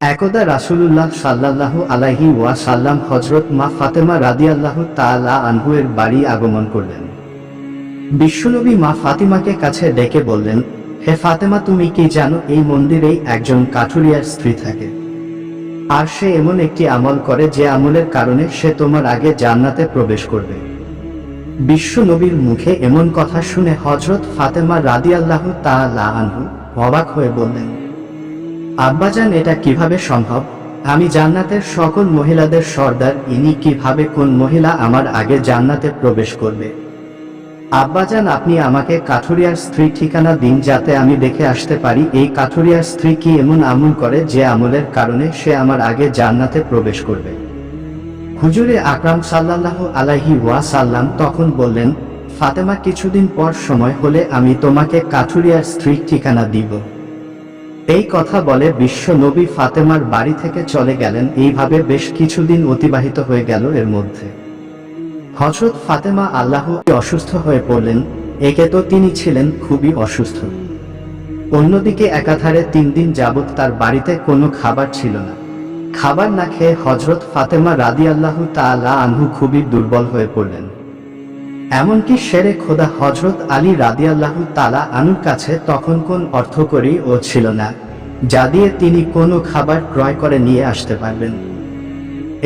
একদা রাসূলুল্লাহ সাল্লাল্লাহু আলাইহি ওয়া সাল্লাম হযরত মা ফাতেমা রাদিয়াল্লাহু তাআলা আনহু এর বাড়ি আগমন করলেন। বিশ্বনবী মা ফাতিমাকে কাছে ডেকে বললেন, হে ফাতেমা, তুমি কি জানো এই মন্দিরেই একজন কাঠুরিয়ার স্ত্রী থাকে? আর সে এমন একটি আমল করে যে আমলের কারণে সে তোমার আগে জান্নাতে প্রবেশ করবে। বিশ্ব নবীর মুখে এমন কথা শুনে হজরত ফাতেমা রাদিয়াল্লাহু তাআলা আনহু অবাক হয়ে বললেন আব্বাজান, এটা কীভাবে সম্ভব? আমি জান্নাতের সকল মহিলাদের সর্দার, ইনি কীভাবে কোন মহিলা আমার আগে জান্নাতে প্রবেশ করবে? আব্বাজান, আপনি আমাকে কাঠুরিয়ার স্ত্রী ঠিকানা দিন যাতে আমি দেখে আসতে পারি। এই কাঠুরিয়ার স্ত্রী কি এমন আমল করে যে আমলের কারণে সে আমার আগে জান্নাতে প্রবেশ করবে? হুজুরে আকরাম সাল্লাল্লাহু আলাইহি ওয়া সাল্লাম তখন বললেন, ফাতেমা, কিছুদিন পর সময় হলে আমি তোমাকে কাঠুরিয়ার স্ত্রী ঠিকানা দিব। এই কথা বলে বিশ্ব নবী ফাতেমার বাড়ি থেকে চলে গেলেন। এইভাবে বেশ কিছুদিন অতিবাহিত হয়ে গেল এর মধ্যে। হজরত ফাতেমা আল্লাহ অসুস্থ হয়ে পড়লেন। একে তো তিনি ছিলেন খুবই অসুস্থ। অন্যদিকে একাধারে তিন দিন যাবৎ তার বাড়িতে কোনো খাবার ছিল না। খাবার না খেয়ে হজরত ফাতেমা রাদি আল্লাহ তালা আনহু খুবই দুর্বল হয়ে পড়লেন। এমনকি শেরে খোদা হজরত আলী রাদিয়াল্লাহু তালা আনুর কাছে তখন কোন অর্থকরী ও ছিল না, যা দিয়ে তিনি কোনো খাবার ক্রয় করে নিয়ে আসতে পারবেন।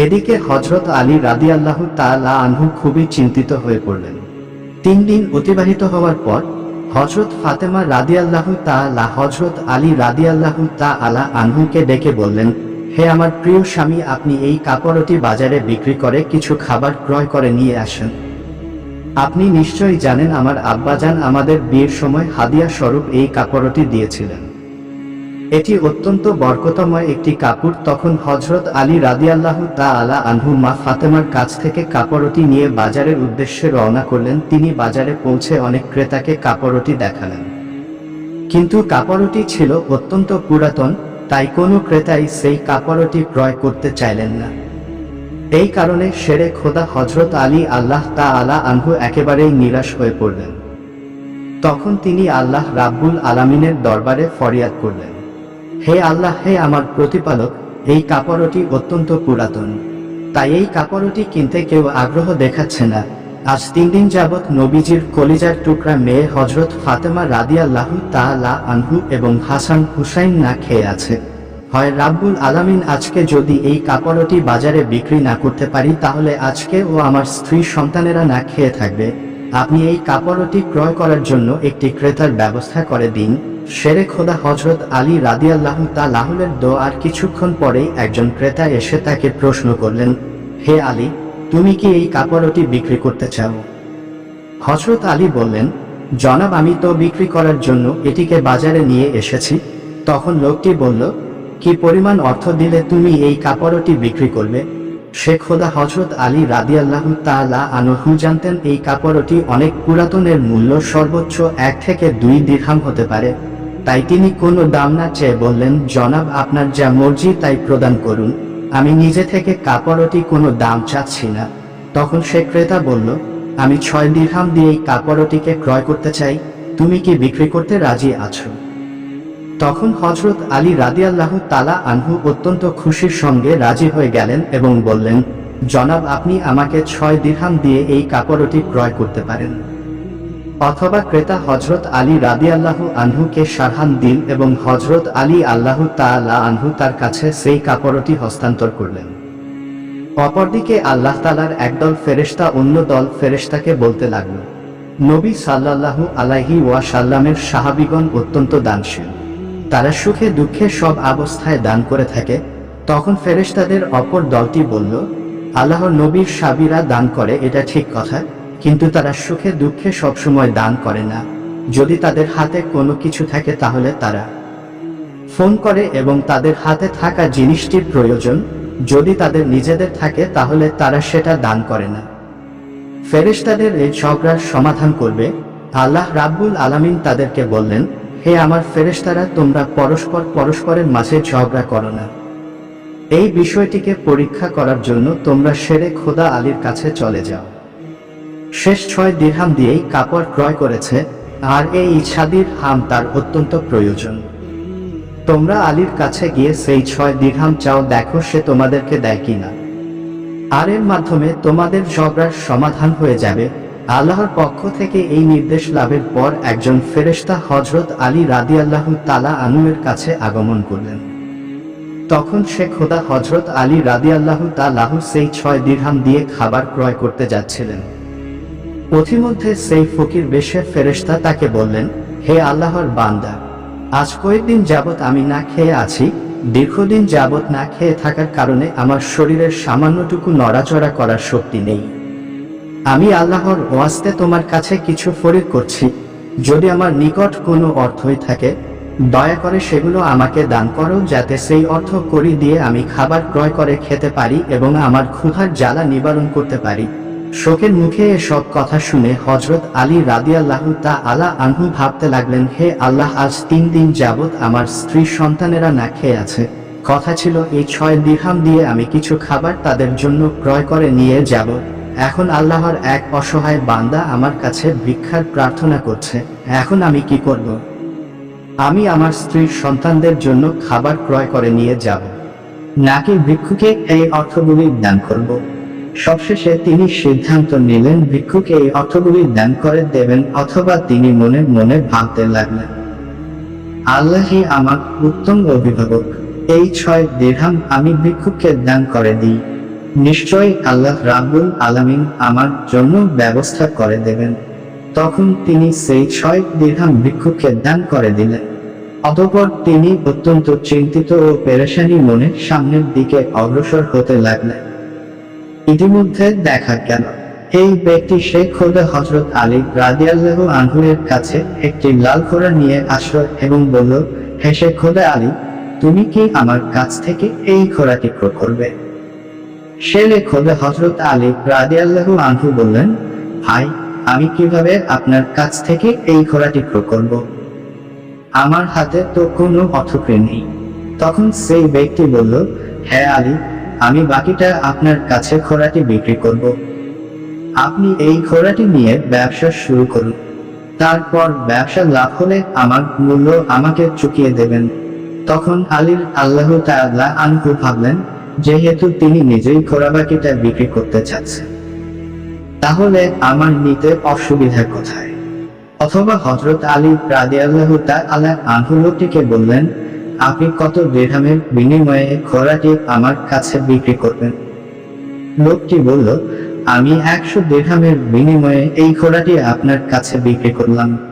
এদিকে হজরত আলী রাদিয়াল্লাহু তালা আনহু খুবই চিন্তিত হয়ে পড়লেন। তিন দিন অতিবাহিত হওয়ার পর হজরত ফাতেমা রাদিয়াল্লাহু তালা হজরত আলী রাদিয়াল্লাহু তা আলা আনহুকে ডেকে বললেন, হে আমার প্রিয় স্বামী, আপনি এই কাপড়টি বাজারে বিক্রি করে কিছু খাবার ক্রয় করে নিয়ে আসেন। আপনি নিশ্চয়ই জানেন আমার আব্বাজান আমাদের বিয়ের সময় হাদিয়া স্বরূপ এই কাপড়টি দিয়েছিলেন। এটি অত্যন্ত বরকতময় একটি কাপড়। তখন হজরত আলী রাদিয়াল্লাহু তা আলা আনহু মা ফাতেমার কাছ থেকে কাপড়টি নিয়ে বাজারের উদ্দেশ্যে রওনা করলেন। তিনি বাজারে পৌঁছে অনেক ক্রেতাকে কাপড়টি দেখালেন। কিন্তু কাপড়টি ছিল অত্যন্ত পুরাতন, তাই কোনো ক্রেতাই সেই কাপড়টি ক্রয় করতে চাইলেন না। এই কারণে শেরে খোদা হজরত আলী আল্লাহ তা আলা আনহু একেবারেই নিরাশ হয়ে পড়লেন। তখন তিনি আল্লাহ রাব্বুল আলামিনের দরবারে ফরিয়াদ করলেন, হে আল্লাহ, হে আমার প্রতিপালক, এই কাপড়টি অত্যন্ত পুরাতন। তাই এই কাপড়টি কিনতে কেউ আগ্রহ দেখাচ্ছে না। আজ তিন দিন যাবৎ নবীজির কলিজার টুকরা মেয়ে হজরত ফাতেমা রাদিয়াল্লাহু তাআলা আনহু এবং হাসান হুসাইন না খেয়ে আছে। হয়, রাব্বুল আলামিন, আজকে যদি এই কাপড়টি বাজারে বিক্রি না করতে পারি, তাহলে আজকে ও আমার স্ত্রী সন্তানেরা না খেয়ে থাকবে। আপনি এই কাপড়টি ক্রয় করার জন্য একটি ক্রেতার ব্যবস্থা করে দিন। শেরে খোদা হজরত আলী রাদিয়াল্লাহু তা লাহুলের দো আর কিছুক্ষণ পরেই একজন ক্রেতা এসে তাকে প্রশ্ন করলেন, হে আলী, তুমি কি এই কাপড়টি বিক্রি করতে চাও? হজরত আলী বললেন, জনাব, আমি তো বিক্রি করার জন্য এটিকে বাজারে নিয়ে এসেছি। তখন লোকটি বলল কি পরিমাণ অর্থ দিলে তুমি এই কাপড়টি বিক্রি করবে? সে খোদা হজরত আলী রাদিয়াল্লাহু তাআলা আনহু জানতেন এই কাপড়টি অনেক পুরাতনের মূল্য সর্বোচ্চ এক থেকে দুই দিরহাম হতে পারে। তাই তিনি কোনো দাম না চেয়ে বললেন, জনাব, আপনার যা মর্জি তাই প্রদান করুন। আমি নিজে থেকে কাপড়টি কোনো দাম চাচ্ছি না। তখন সে ক্রেতা বলল, আমি ছয় দিরহাম দিয়ে এই কাপড়টিকে ক্রয় করতে চাই। তুমি কি বিক্রি করতে রাজি আছো? তখন হজরত আলী রাদিয়াল্লাহু তালা আনহু অত্যন্ত খুশির সঙ্গে রাজি হয়ে গেলেন এবং বললেন, জনাব, আপনি আমাকে ছয় দিরহাম দিয়ে এই কাপড়টি ক্রয় করতে পারেন। অথবা ক্রেতা হজরত আলী রাদিয়াল্লাহু আনহুকে সারহান দিন এবং হজরত আলী আল্লাহু তাআলা আনহু তার কাছে সেই কাপড়টি হস্তান্তর করলেন। অপরদিকে আল্লাহ তালার একদল ফেরেশতা অন্য দল ফেরেশতাকে বলতে লাগল, নবী সাল্লাল্লাহু আলাইহি ওয়া সাল্লামের সাহাবিগণ অত্যন্ত দানশীল। তারা সুখে দুঃখে সব অবস্থায় দান করে থাকে। তখন ফেরেশতাদের অপর দলটি বলল আল্লাহ নবীর সাবিরা দান করে, এটা ঠিক কথা। কিন্তু তারা সুখে দুঃখে সবসময় দান করে না। যদি তাদের হাতে কোনো কিছু থাকে তাহলে তারা ফোন করে এবং তাদের হাতে থাকা জিনিসটির প্রয়োজন। যদি তাদের নিজেদের থাকে, তাহলে তারা সেটা দান করে না। ফেরেশতাদের এই ঝগড়ার সমাধান করবে। আল্লাহ রাব্বুল আলামিন তাদেরকে বললেন হে আমার ফেরেশতারা, তোমরা পরস্পর পরস্পরের মাঝে ঝগড়া করো না। এই বিষয়টিকে পরীক্ষা করার জন্য তোমরা সেরে খোদা আলীর কাছে চলে যাও। শেষ ছয় দিরহাম দিয়েই কাপড় ক্রয় করেছে, আর এই ইচ্ছাদির হাম তার অত্যন্ত প্রয়োজন। তোমরা আলীর কাছে গিয়ে সেই ছয় দিরহাম চাও, দেখো সে তোমাদেরকে দেয় কিনা। আর এর মাধ্যমে তোমাদের ঝগড়ার সমাধান হয়ে যাবে আল্লাহর পক্ষ থেকে এই নির্দেশ লাভের পর একজন ফেরেশতা হজরত আলী রাদিয়াল্লাহু তালা আনুয়ের কাছে আগমন করলেন। তখন সে খোদা হজরত আলী রাদি আল্লাহ তালাহু সেই ছয় দিরহাম দিয়ে খাবার ক্রয় করতে যাচ্ছিলেন। পথিমধ্যে সেই ফকির বেশে ফেরেশতা তাকে বললেন, হে আল্লাহর বান্দা, আজ কয়েকদিন যাবত আমি না খেয়ে আছি, দীর্ঘদিন যাবত না খেয়ে থাকার কারণে আমার শরীরের সামান্যটুকু নড়াচড়া করার শক্তি নেই। আমি আল্লাহর ওয়াস্তে তোমার কাছে কিছু ফরিদ করছি। যদি আমার নিকট কোনো অর্থই থাকে, দয়া করে সেগুলো আমাকে দান করো যাতে সেই অর্থ করি দিয়ে আমি খাবার ক্রয় করে খেতে পারি এবং আমার ক্ষুধার জ্বালা নিবারণ করতে পারি। শোকের মুখে এসব কথা শুনে হজরত আলী রাদিয়াল্লাহু তা আলা আনহু ভাবতে লাগলেন, হে আল্লাহ, আজ তিন দিন যাবৎ আমার স্ত্রী সন্তানেরা না খেয়ে আছে। কথা ছিল, এই ছয় দিরহাম দিয়ে আমি কিছু খাবার তাদের জন্য ক্রয় করে নিয়ে যাব। এখন আল্লাহর এক অসহায় বান্দা আমার কাছে ভিক্ষার প্রার্থনা করছে, এখন আমি কি করব? আমি আমার স্ত্রীর সন্তানদের জন্য খাবার ক্রয় করে নিয়ে যাব। নাকি ভিক্ষুকে এই অর্থগুলি দান করব? সবশেষে তিনি সিদ্ধান্ত নিলেন, ভিক্ষুকে এই অর্থগুলি দান করে দেবেন অথবা তিনি মনে মনে ভাবতে লাগলেন, আল্লাহই আমার উত্তম অভিভাবক, এই ছয় দিরহাম আমি ভিক্ষুককে দান করে দিই। নিশ্চয়ই আল্লাহ রাব্বুল আলামিন আমার জন্য ব্যবস্থা করে দেবেন। তখন তিনি সেই ছয় দিরহাম ভিক্ষুককে দান করে দিলেন। অতঃপর তিনি অত্যন্ত চিন্তিত ও পেরেশানি মনে সামনের দিকে অগ্রসর হতে লাগলেন। ইতিমধ্যে দেখা গেল, এই ব্যক্তি শেখ খোদা হজরত আলী রাদিয়াল্লাহ আনহুরের কাছে একটি লাল ঘোড়া নিয়ে আসল এবং বলল, হে শেখ খোদা আলী, তুমি কি আমার কাছ থেকে এই ঘোড়াটি করবে? শেলে খোদা হজরত আলী রাদিয়াল্লাহ আনহু বললেন, ভাই, আমি কীভাবে আপনার কাছ থেকে এই ঘোড়াটি ক্রয় করব? আমার হাতে তো কোনো অর্থক্রে নেই। তখন সেই ব্যক্তি বলল হ্যাঁ আলী, আমি বাকিটা আপনার কাছে ঘোড়াটি বিক্রি করব। আপনি এই ঘোড়াটি নিয়ে ব্যবসা শুরু করুন। তারপর ব্যবসা লাভ হলে আমার মূল্য আমাকে চুকিয়ে দেবেন। তখন আলীর আল্লাহ তাআলা আনহু ভাবলেন যেহেতু তিনি নিজেই ঘোড়া বাকিটা বিক্রি করতে চাচ্ছেন। তাহলে আমার নিতে অসুবিধা কোথায়? অথবা হজরত আলী রাদিয়াল্লাহু তাআলা আনহু লোকটিকে বললেন, আপনি কত দেড়হামের বিনিময়ে ঘোড়াটি আমার কাছে বিক্রি করবেন? লোকটি বলল, আমি একশো দেড়হামের বিনিময়ে এই ঘোড়াটি আপনার কাছে বিক্রি করলাম।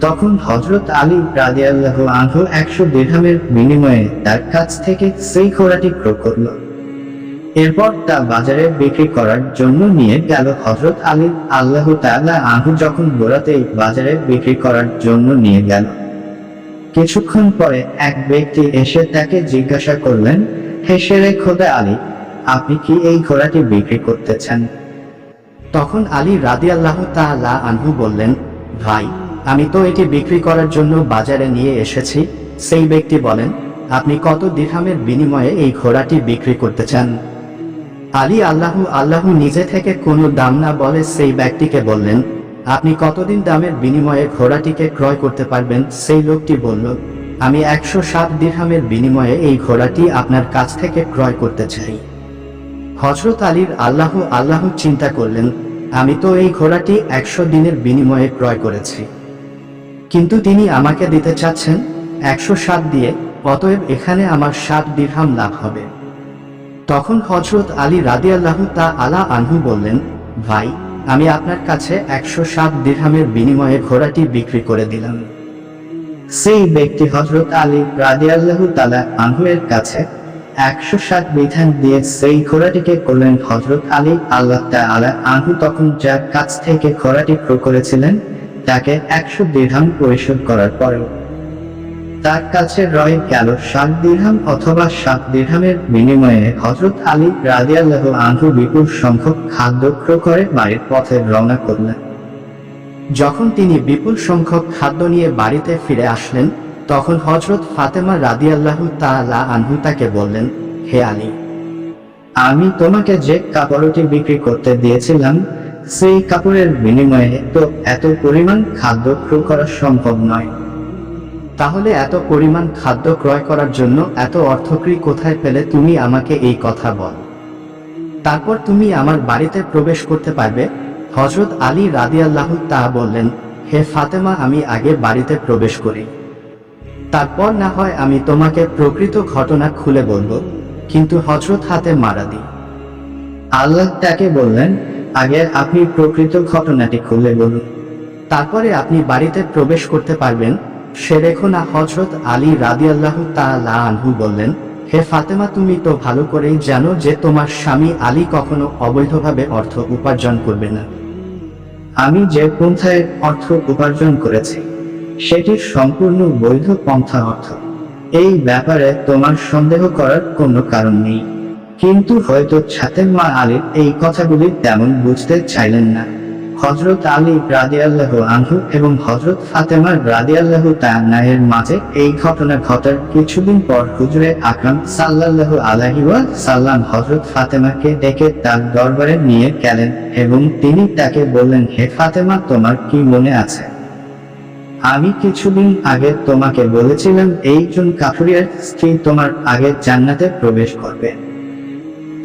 তখন হজরত আলী রাদিয়াল্লাহু আনহু একশো দেড়হামের বিনিময়ে তার কাছ থেকে সেই ঘোড়াটি ক্রয় করল। এরপর তা বাজারে বিক্রি করার জন্য নিয়ে গেল হজরত আলী আল্লাহ তাআলা আনহু যখন ঘোড়াতে বাজারে বিক্রি করার জন্য নিয়ে গেল। কিছুক্ষণ পরে এক ব্যক্তি এসে তাকে জিজ্ঞাসা করলেন, হে শেরে খোদা আলী, আপনি কি এই ঘোড়াটি বিক্রি করতেছেন? তখন আলী রাদি আল্লাহ তাআলা আনহু বললেন, ভাই আমি তো এটি বিক্রি করার জন্য বাজারে নিয়ে এসেছি। সেই ব্যক্তি বলেন, আপনি কত দিরহামের বিনিময়ে এই ঘোড়াটি বিক্রি করতে চান? আলী আল্লাহ আল্লাহ নিজে থেকে কোনো দাম না বলে সেই ব্যক্তিকে বললেন, আপনি কতদিন দামের বিনিময়ে ঘোড়াটিকে ক্রয় করতে পারবেন? সেই লোকটি বলল, আমি একশো সাত দিরহামের বিনিময়ে এই ঘোড়াটি আপনার কাছ থেকে ক্রয় করতে চাই। হজরত আলীর আল্লাহ আল্লাহ চিন্তা করলেন, আমি তো এই ঘোড়াটি একশো দিনের বিনিময়ে ক্রয় করেছি। কিন্তু তিনি আমাকে দিতে চাচ্ছেন একশো সাত দিয়ে, অতএব এখানে আমার সাত দিরহাম লাভ হবে। তখন হজরত আলী রাদিয়াল্লাহু তা আলা আনহু বললেন, ভাই, আমি আপনার কাছে একশো সাত দিরহামের বিনিময়ে ঘোড়াটি বিক্রি করে দিলাম। সেই ব্যক্তি হজরত আলী রাদিয়াল্লাহু তালা আনহুয়ের কাছে একশো সাত বিধান দিয়ে সেই ঘোড়াটিকে করলেন। হজরত আলী আল্লাহ তাআলা আনহু তখন যার কাছ থেকে ঘোড়াটি ক্রয় করেছিলেন তাকে একশো দিরহাম পরিশোধ করার পরেও। তার কাছে রয়ে গেল সাত দিরহাম অথবা সাত দিরহামের বিনিময়ে হজরত আলী রাদিয়াল্লাহু আনহু বিপুল সংখ্যক খাদ্য ক্রয় করে বাড়ির পথে রওনা করলেন। যখন তিনি বিপুল সংখ্যক খাদ্য নিয়ে বাড়িতে ফিরে আসলেন, তখন হজরত ফাতেমা রাদিয়াল্লাহু তাআলা আনহু তাকে বললেন, হে আলী, আমি তোমাকে যে কাপড়টি বিক্রি করতে দিয়েছিলাম সেই কাপড়ের বিনিময়ে তো এত পরিমাণ খাদ্য ক্রয় করা সম্ভব নয়। তাহলে এত পরিমাণ খাদ্য ক্রয় করার জন্য এত অর্থক্রী কোথায় পেলে তুমি আমাকে এই কথা বল। তারপর তুমি আমার বাড়িতে প্রবেশ করতে পারবে। হজরত আলী রাদিয়াল্লাহু তা বললেন, হে ফাতেমা, আমি আগে বাড়িতে প্রবেশ করি। তারপর না হয় আমি তোমাকে প্রকৃত ঘটনা খুলে বলব। কিন্তু হজরত হাতে মারা দিই আল্লাহ তাকে বললেন আগে আপনি প্রকৃত ঘটনাটি খুলে বলুন। তারপরে আপনি বাড়িতে প্রবেশ করতে পারবেন। সে রেখো না হজরত আলী রাদিয়াল্লাহু তাআলা আনহু বললেন, হে ফাতেমা, তুমি তো ভালো করেই জানো যে তোমার স্বামী আলী কখনো অবৈধভাবে অর্থ উপার্জন করবে না। আমি যে পন্থায় অর্থ উপার্জন করেছি, সেটি সম্পূর্ণ বৈধ পন্থা অর্থ। এই ব্যাপারে তোমার সন্দেহ করার কোনো কারণ নেই। কিন্তু হয়তো ছাতের মা আলীর এই কথাগুলি তেমন বুঝতে চাইলেন না। হজরত আলী রাদিয়াল্লাহ আনহু এবং হজরত ফাতেমার রাদিয়াল্লাহু তাআলার মাঝে এই ঘটনা ঘটার কিছুদিন পর হুজুরে আকরাম সাল্লাল্লাহু আলাইহি সাল্লাম হজরত ফাতেমাকে ডেকে তার দরবারে নিয়ে গেলেন এবং তিনি তাকে বললেন, হে ফাতেমা, তোমার কি মনে আছে? আমি কিছুদিন আগে তোমাকে বলেছিলাম এইজন কাফুরিয়ার স্ত্রী তোমার আগে জান্নাতে প্রবেশ করবে।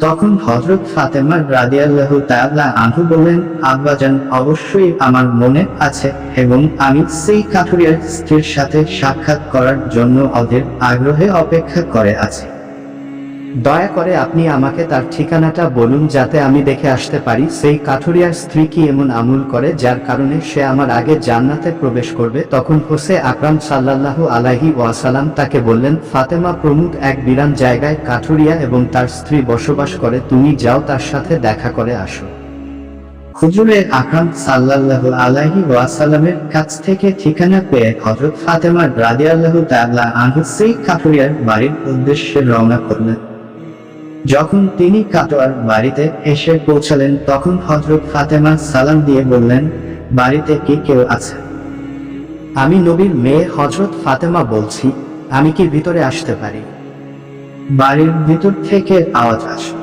তখন হজরত ফাতেমার রাদিয়াল্লাহু তাআলা আনহু বললেন, আব্বাজান, অবশ্যই আমার মনে আছে এবং আমি সেই কাঠুরিয়ার স্ত্রীর সাথে সাক্ষাৎ করার জন্য ওদের আগ্রহে অপেক্ষা করে আছি। দয়া করে আপনি আমাকে তার ঠিকানাটা বলুন যাতে আমি দেখে আসতে পারি। সেই কাঠুরিয়ার স্ত্রী কি এমন আমল করে যার কারণে সে আমার আগে জান্নাতে প্রবেশ করবে? তখন হোসে আকরাম সাল্লাল্লাহু আলাইহি ওয়াসালাম তাকে বললেন, ফাতেমা প্রমুখ এক বিরান জায়গায় কাঠুরিয়া এবং তার স্ত্রী বসবাস করে, তুমি যাও তার সাথে দেখা করে আসো। হুজুরে আকরাম সাল্লাল্লাহু আলাইহি ওয়াসাল্লামের কাছ থেকে ঠিকানা পেয়ে হযরত ফাতেমা রাদিয়াল্লাহু তাআলা আনহু সেই কাঠুরিয়ার বাড়ির উদ্দেশ্যে রওনা করলেন। যখন তিনি কাটোয়ার বাড়িতে এসে পৌঁছালেন, তখন হজরত ফাতেমা সালাম দিয়ে বললেন, বাড়িতে কি কেউ আছে? আমি নবীর মেয়ে হজরত ফাতেমা বলছি, আমি কি ভিতরে আসতে পারি? বাড়ির ভিতর থেকে আওয়াজ আসে।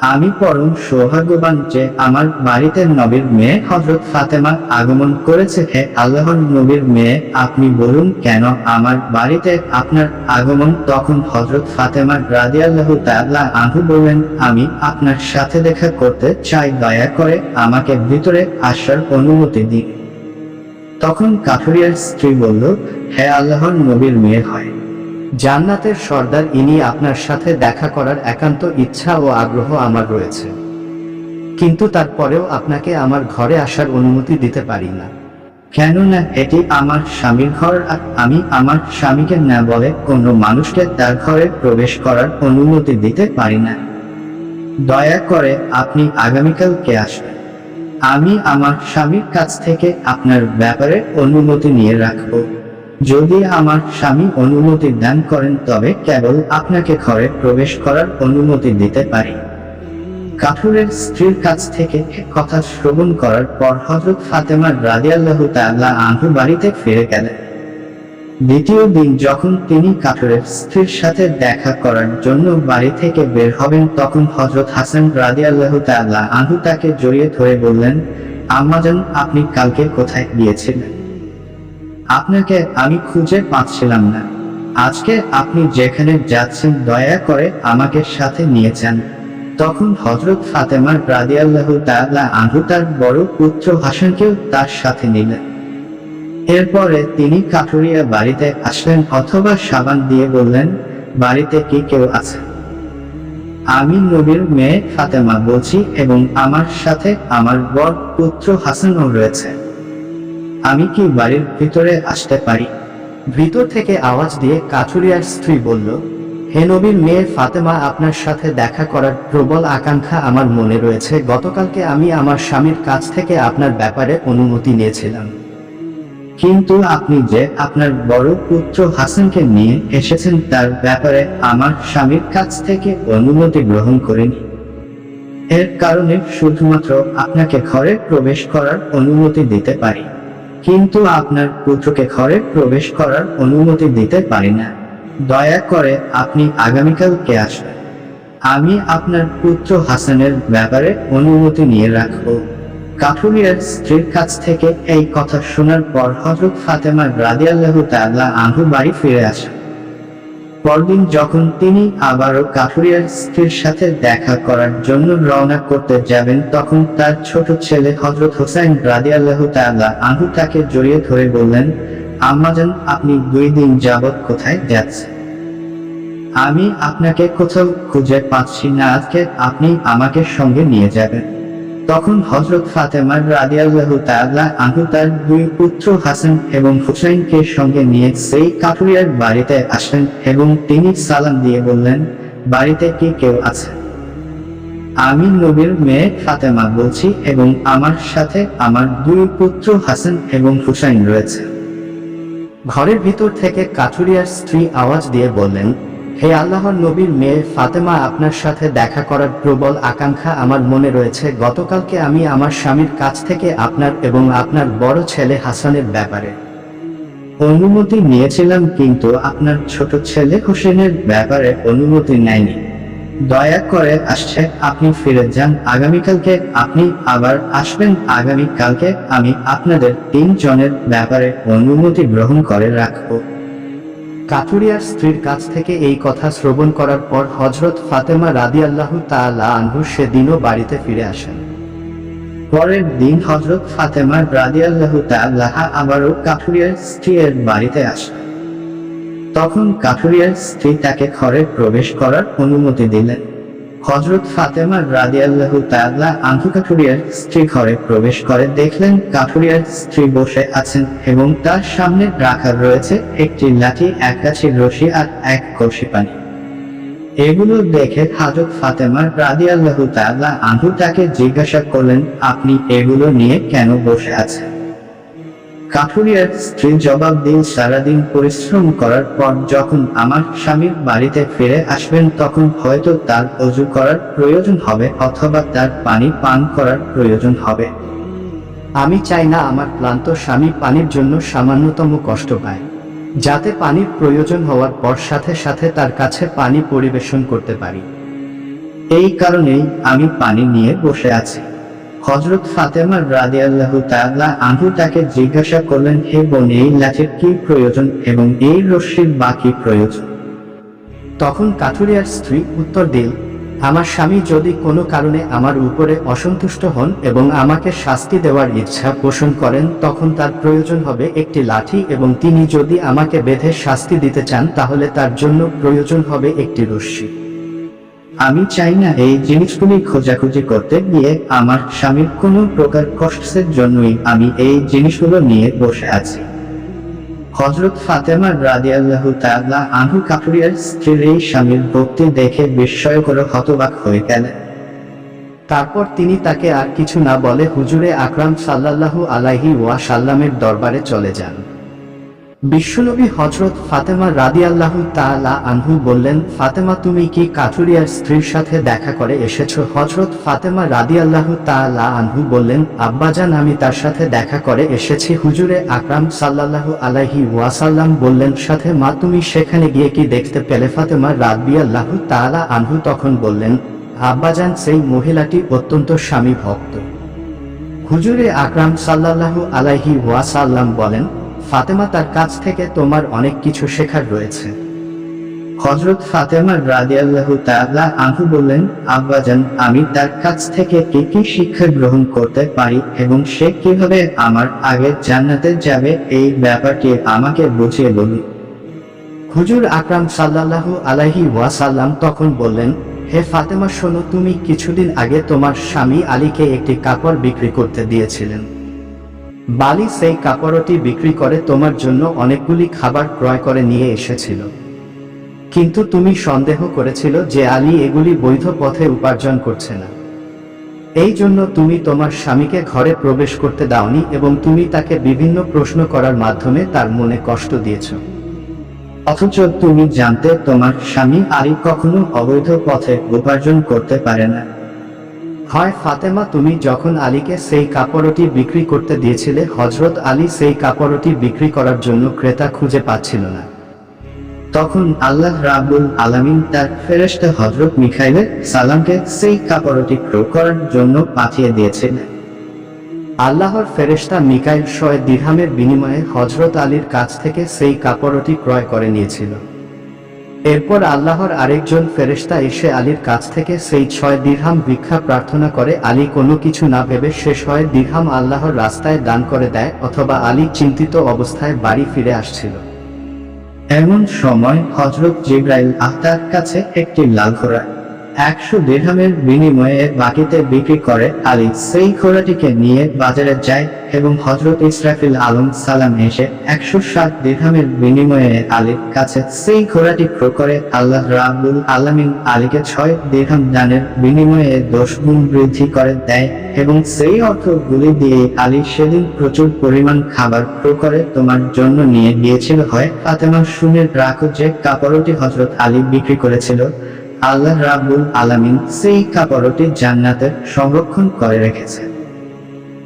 আমি পরম সৌভাগ্যবান যে আমার বাড়িতে নবীর মেয়ে হজরত ফাতেমা আগমন করেছে। হে আল্লাহর নবীর মেয়ে, আপনি বলুন কেন আমার বাড়িতে আপনার আগমন? তখন হজরত ফাতেমা রাদিয়াল্লাহু তাআলা আনহু বললেন, আমি আপনার সাথে দেখা করতে চাই, দয়া করে আমাকে ভিতরে আসার অনুমতি দিন। তখন কাঠুরিয়ার স্ত্রী বলল, হে আল্লাহর নবীর মেয়ে হয়। জান্নাতের সর্দার ইনি আপনার সাথে দেখা করার একান্ত ইচ্ছা ও আগ্রহ আমার রয়েছে। কিন্তু তারপরেও আপনাকে আমার ঘরে আসার অনুমতি দিতে পারি না। কেননা এটি আমার স্বামীর ঘর আর আমি আমার স্বামীকে না বলে কোনো মানুষকে তার ঘরে প্রবেশ করার অনুমতি দিতে পারি না। দয়া করে আপনি আগামীকালকে আসবেন? আমি আমার স্বামীর কাছ থেকে আপনার ব্যাপারে অনুমতি নিয়ে রাখব। যদি আমার স্বামী অনুমতি দান করেন, তবে কেবল আপনাকে ঘরে প্রবেশ করার অনুমতি দিতে পারি। কাঠুরের স্ত্রীর কাছ থেকে কথা শ্রবণ করার পর হজরত ফাতেমার রাদিয়াল্লাহু তাআলা আনহু বাড়িতে ফিরে গেলেন। দ্বিতীয় দিন যখন তিনি কাঠুরের স্ত্রীর সাথে দেখা করার জন্য বাড়ি থেকে বের হবেন, তখন হজরত হাসান রাদিয়াল্লাহু তাআলা আনহু তাকে জড়িয়ে ধরে বললেন আমাজন আপনি কালকে কোথায় গিয়েছিলেন? আপনাকে আমি খুঁজে পাচ্ছিলাম না। আজকে আপনি যেখানে যাচ্ছেন দয়া করে আমাকে সাথে নিয়ে যান। তখন হজরত ফাতেমার রাদিয়াল্লাহু তাআলা আনহু তার বড় পুত্র হাসানকেও তার সাথে নিলেন। এরপরে তিনি কাঠুরিয়া বাড়িতে আসলেন অথবা সাবান দিয়ে বললেন, বাড়িতে কি কেউ আছে? আমি নবীর মেয়ে ফাতেমা বলছি এবং আমার সাথে আমার বড় পুত্র হাসানও রয়েছে। আমি কি বাড়ির ভিতরে আসতে পারি? ভিতর থেকে আওয়াজ দিয়ে কাঠুরিয়ার স্ত্রী বলল, হে নবীর মেয়ে ফাতেমা আপনার সাথে দেখা করার প্রবল আকাঙ্ক্ষা আমার মনে রয়েছে। গতকালকে আমি আমার স্বামীর কাছ থেকে আপনার ব্যাপারে অনুমতি নিয়েছিলাম। কিন্তু আপনি যে আপনার বড় পুত্র হাসানকে নিয়ে এসেছেন তার ব্যাপারে আমার স্বামীর কাছ থেকে অনুমতি গ্রহণ করেনি। এর কারণে শুধুমাত্র আপনাকে ঘরে প্রবেশ করার অনুমতি দিতে পারি। কিন্তু আপনার পুত্রকে ঘরে প্রবেশ করার অনুমতি দিতে পারি না। দয়া করে আপনি আগামীকালকে আসবেন? আমি আপনার পুত্র হাসানের ব্যাপারে অনুমতি নিয়ে রাখব। কাঠুরিয়ার স্ত্রীর কাছ থেকে এই কথা শোনার পর হজরত ফাতেমা রাদিয়াল্লাহ তাল্লাহ আহু বাড়ি ফিরে আসেন। পরদিন যখন তিনি আবারও কাঠুরিয়ার স্ত্রীর সাথে দেখা করার জন্য রওনা করতে যাবেন, তখন তার ছোট ছেলে হজরত হোসেন রাদিয়াল্লাহু তাআলা আনহু তাকে জড়িয়ে ধরে বললেন আম্মাজান আপনি দুই দিন যাবৎ কোথায় যাচ্ছেন? আমি আপনাকে কোথাও খুঁজে পাচ্ছি না, আজকে আপনি আমাকে সঙ্গে নিয়ে যাবেন। তখন হজরত ফাতেমার রাদিয়াল্লাহু তাআলা তার দুই পুত্র হাসান এবং হুসাইনকে সঙ্গে নিয়ে সেই কাঠুরিয়ার বাড়িতে আসেন এবং তিনি সালাম দিয়ে বললেন, বাড়িতে কি কেউ আছে? আমি নবীর মেয়ে ফাতেমা বলছি এবং আমার সাথে আমার দুই পুত্র হাসান এবং হুসাইন রয়েছে। ঘরের ভিতর থেকে কাঠুরিয়ার স্ত্রী আওয়াজ দিয়ে বললেন হে আল্লাহর নবীর মেয়ে ফাতেমা, আপনার সাথে দেখা করার প্রবল আকাঙ্ক্ষা আমার মনে রয়েছে। গতকালকে আমি আমার স্বামীর কাছ থেকে আপনার এবং আপনার বড় ছেলে হাসানের ব্যাপারে অনুমতি নিয়েছিলাম, কিন্তু আপনার ছোট ছেলে হোসেনের ব্যাপারে অনুমতি নেয়নি। দয়া করে আসছে, আপনি ফিরে যান। আগামীকালকে আপনি আবার আসবেন। আগামীকালকে আমি আপনাদের তিনজনের ব্যাপারে অনুমতি গ্রহণ করে রাখব। কাঠুরিয়ার স্ত্রীর কাছ থেকে এই কথা শ্রবণ করার পর হজরত ফাতেমা রাদি আল্লাহ তালা আনহু সেদিনও বাড়িতে ফিরে আসেন। পরের দিন হজরত ফাতেমা আল্লাহ তাআলাহা আবারও কাঠুরিয়ার স্ত্রীর বাড়িতে আসেন। তখন কাঠুরিয়ার স্ত্রী তাকে ঘরে প্রবেশ করার অনুমতি দিলেন। হজরত ফাতেমা রাদিয়াল্লাহু তাআলা আনহু কাঠুরিয়ার স্ত্রী ঘরে প্রবেশ করে, দেখলেন কাঠুরিয়ার স্ত্রী বসে আছেন এবং তার সামনে রাখা রয়েছে, একটি লাঠি, এক গাছি রশি আর এক কলসি পানি। এগুলো দেখে হাজত ফাতেমা রাদিয়াল্লাহু তাআলা আনহু তাকে জিজ্ঞাসা করলেন, আপনি এগুলো নিয়ে কেন বসে আছেন? কাঠুরিয়ার স্ত্রী জবাব দিন সারাদিন পরিশ্রম করার পর যখন আমার স্বামীর বাড়িতে ফিরে আসবেন তখন হয়তো তার অজু করার প্রয়োজন হবে অথবা তার পানি পান করার প্রয়োজন হবে। আমি চাই না আমার ক্লান্ত স্বামী পানির জন্য সামান্যতম কষ্ট পায়, যাতে পানির প্রয়োজন হওয়ার পর সাথে সাথে তার কাছে পানি পরিবেশন করতে পারি। এই কারণেই আমি পানি নিয়ে বসে আছি। হজরত ফাতেমা রাদিয়াল্লাহু তাআলা আনহু তাকে জিজ্ঞাসা করলেন, হে বোন এই লাঠির কি প্রয়োজন এবং এই রশ্মির বা কি প্রয়োজন? তখন কাঠুরিয়ার স্ত্রী উত্তর দিল, আমার স্বামী যদি কোনো কারণে আমার উপরে অসন্তুষ্ট হন এবং আমাকে শাস্তি দেওয়ার ইচ্ছা পোষণ করেন, তখন তার প্রয়োজন হবে একটি লাঠি এবং তিনি যদি আমাকে বেঁধে শাস্তি দিতে চান, তাহলে তার জন্য প্রয়োজন হবে একটি রশ্মি। আমি চাই না এই জিনিসগুলি খোঁজাখুঁজি করতে গিয়ে আমার স্বামীর কোনো প্রকার কষ্টের জন্যই আমি এই জিনিসগুলো নিয়ে বসে আছি। হজরত ফাতেমা রাদিয়াল্লাহু তাআলা আনহু কাপুরিয়ার স্ত্রীর এই স্বামীর ভক্তি দেখে বিস্ময় করে হতবাক হয়ে গেলেন। তারপর তিনি তাকে আর কিছু না বলে হুজুরে আকরাম সাল্লাল্লাহু আলাইহি ওয়া সাল্লামের দরবারে চলে যান। বিশ্বনবী হজরত ফাতেমা রাদিয়াল্লাহু তাআলা আনহু বললেন, ফাতেমা, তুমি কি কাঠুরিয়ার স্ত্রীর সাথে দেখা করে এসেছ? হজরত ফাতেমা রাদিয়াল্লাহু তাআলা আনহু বললেন, আব্বাজান, আমি তার সাথে দেখা করে এসেছি। হুজুরে আকরাম সাল্লাল্লাহু আলাইহি ওয়াসাল্লাম বললেন, সাথে মা, তুমি সেখানে গিয়ে কি দেখতে পেলে? ফাতেমা রাদিয়াল্লাহু তাআলা আনহু তখন বললেন, আব্বাজান, সেই মহিলাটি অত্যন্ত স্বামী ভক্ত হুজুরে আকরাম সাল্লাল্লাহু আলাইহি ওয়াসাল্লাম বলেন ফাতেমা তার কাছ থেকে তোমার অনেক কিছু শেখার রয়েছে। হজরত ফাতেমা রাদিয়াল্লাহু তাআলা আনহু বললেন আব্বাজান আমি তার কাছ থেকে কি কি শিক্ষা গ্রহণ করতে পারি এবং সে কীভাবে আমার আগে জান্নাতে যাবে এই ব্যাপারটি আমাকে বুঝিয়ে বলি? হুজুর আকরাম সাল্লাল্লাহু আলাইহি ওয়াসাল্লাম তখন বললেন, হে ফাতেমা, শোনো, তুমি কিছুদিন আগে তোমার স্বামী আলীকে একটি কাপড় বিক্রি করতে দিয়েছিলেন। বালি সেই কাপড়টি বিক্রি করে তোমার জন্য অনেকগুলি খাবার ক্রয় করে নিয়ে এসেছিল। কিন্তু তুমি সন্দেহ করেছিল যে আলী এগুলি বৈধ পথে উপার্জন করছে না। এই জন্য তুমি তোমার স্বামীকে ঘরে প্রবেশ করতে দাওনি এবং তুমি তাকে বিভিন্ন প্রশ্ন করার মাধ্যমে তার মনে কষ্ট দিয়েছ। অথচ তুমি জানতে তোমার স্বামী আলী কখনো অবৈধ পথে উপার্জন করতে পারে না। হয় ফাতেমা, তুমি যখন আলীকে সেই কাপড়টি বিক্রি করতে দিয়েছিলে হজরত আলী সেই কাপড়টি বিক্রি করার জন্য ক্রেতা খুঁজে পাচ্ছিল না। তখন আল্লাহ রাবুল আলামিন তার ফেরেশতা হজরত মিখাইলের সালামকে সেই কাপড়টি ক্রয় করার জন্য পাঠিয়ে দিয়েছিলেন আল্লাহর ফেরেশতা মিকাইল শয় দিরহামের বিনিময়ে হজরত আলীর কাছ থেকে সেই কাপড়টি ক্রয় করে নিয়েছিল। এরপর আল্লাহর আরেকজন ফেরেস্তা এসে আলীর কাছ থেকে সেই ছয় দিরহাম ভিক্ষা প্রার্থনা করে, আলী, কোনো কিছু না ভেবে সে ছয় দিরহাম আল্লাহর রাস্তায় দান করে দেয়, অথবা আলী চিন্তিত অবস্থায় বাড়ি ফিরে আসছিল। এমন সময় হজরত জিব্রাইল আহতার কাছে একটি লাল ঘোড়া একশো দেড়হামের বিনিময়ে বাকিতে বিক্রি করে আলী। সেই ঘোড়াটিকে নিয়ে বাজারে যায় এবং হজরত ইসরাফিল আলম সালাম এসে একশো ষাট দেড়হামের বিনিময়ে আলীর কাছে সেই ঘোড়াটি ক্রয় করে আল্লাহ রাবুল আলমিন আলীকে ছয় দেড়হাম দানের বিনিময়ে দশ গুণ বৃদ্ধি করে দেয় এবং সেই অর্থগুলি দিয়ে আলী সেদিন প্রচুর পরিমাণ খাবার ক্রয় করে তোমার জন্য নিয়ে গিয়েছিল। হয় ফাতেমা শুনে রাখো যে কাপড়টি হজরত আলী বিক্রি করেছিল আল্লাহ রাবুল আলামিন সেই কাপড়টি জান্নাতে সংরক্ষণ করে রেখেছে।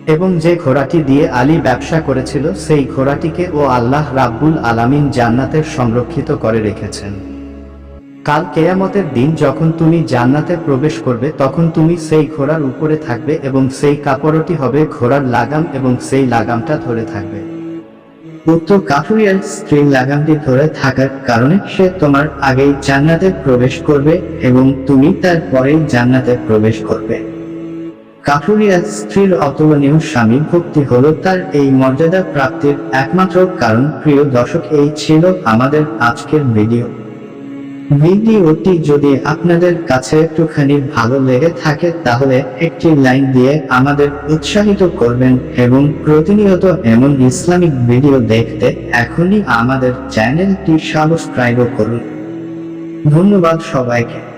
এবং যে ঘোড়াটি দিয়ে আলী ব্যবসা করেছিল, সেই ঘোড়াটিকে ও আল্লাহ রাব্বুল আলামিন জান্নাতের সংরক্ষিত করে রেখেছেন। কাল কেয়ামতের দিন যখন তুমি জান্নাতে প্রবেশ করবে, তখন তুমি সেই ঘোড়ার উপরে থাকবে এবং সেই কাপড়টি হবে ঘোড়ার লাগাম এবং সেই লাগামটা ধরে থাকবে। উক্ত কাফুরিয়ার স্ত্রী লাগামটি ধরে থাকার কারণে সে তোমার আগেই জান্নাতে প্রবেশ করবে এবং তুমি তার পরেই জান্নাতে প্রবেশ করবে। কাফুরিয়ার স্ত্রীর অতুলনীয় স্বামী ভক্তি হল তার এই মর্যাদা প্রাপ্তির একমাত্র কারণ। প্রিয় দর্শক, এই ছিল আমাদের আজকের ভিডিও। ভিডিওটি যদি আপনাদের কাছে একটুখানি ভালো লেগে থাকে, তাহলে একটি লাইক দিয়ে আমাদের উৎসাহিত করবেন এবং প্রতিনিয়ত এমন ইসলামিক ভিডিও দেখতে এখনই আমাদের চ্যানেলটি সাবস্ক্রাইবও করুন। ধন্যবাদ সবাইকে।